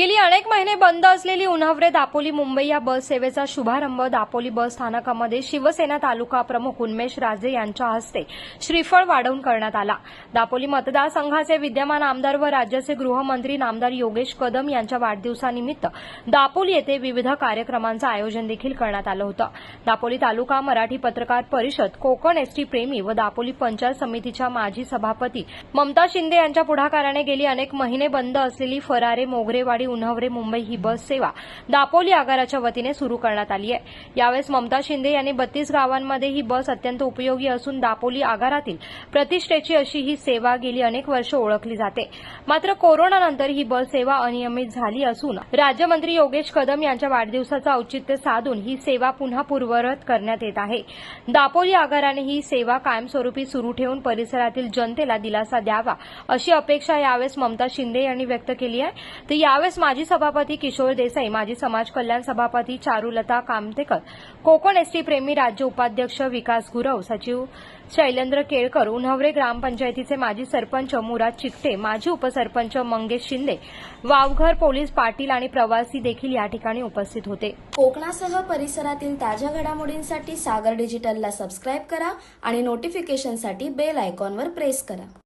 गेली अनेक महिने बंद असलेली उन्हावरे दापोली मुंबई या बस सेवेचा शुभारंभ दापोली बस स्थानकामध्ये शिवसेना तालुका प्रमुख उन्मेश राजे यांच्या हस्ते श्रीफळ वाढवून करण्यात आला. दापोली मतदारसंघाचे विद्यमान आमदार व राज्याचे गृहमंत्री नामदार योगेश कदम यांच्या वाढदिवसानिमित्त दापोली येथे विविध कार्यक्रमांचं आयोजन देखील करण्यात आलं होतं. दापोली तालुका मराठी पत्रकार परिषद कोकण एसटी प्रेमी व दापोली पंचायत समितीच्या माजी सभापती ममता शिंदे यांच्या पुढाकाराने गेली अनेक महिने बंद असलेली फरारे मोगरेवाडी उन्हावरे मुंबई ही बस सेवा दापोली आगाराच्या वतीने सुरू करण्यात आली आहे. यावेळेस ममता शिंदे यांनी बत्तीस गावांमध्ये ही बस अत्यंत उपयोगी असून दापोली आगारातील प्रतिष्ठेची अशी ही सेवा गेली अनेक वर्ष ओळखली जाते. मात्र कोरोनानंतर ही बस सेवा अनियमित झाली असून राज्यमंत्री योगेश कदम यांच्या वाढदिवसाचं औचित्य साधून ही सेवा पुन्हा पूर्वरत करण्यात येत आहे. दापोली आगाराने ही सेवा कायमस्वरूपी सुरू ठेवून परिसरातील जनतेला दिलासा द्यावा अशी अपेक्षा यावेळेस ममता शिंदे यांनी व्यक्त केली आहे. तर यावेळेस माजी सभापती किशोर देसाई माजी समाज कल्याण सभापती चारुलता कामतेकर कोकण एसटी प्रेमी राज्य उपाध्यक्ष विकास गुरव सचिव शैलेंद्र केळकर उन्हवरे ग्रामपंचायतीचे माजी सरपंच मुराद चिकटे माजी उपसरपंच मंगेश शिंदे वावघर पोलीस पाटील आणि प्रवासी देखील या ठिकाणी उपस्थित होते. कोकणासह परिसरातील ताज्या घडामोडींसाठी सागर डिजिटलला सबस्क्राईब करा आणि नोटिफिकेशनसाठी बेल आयकॉनवर प्रेस करा.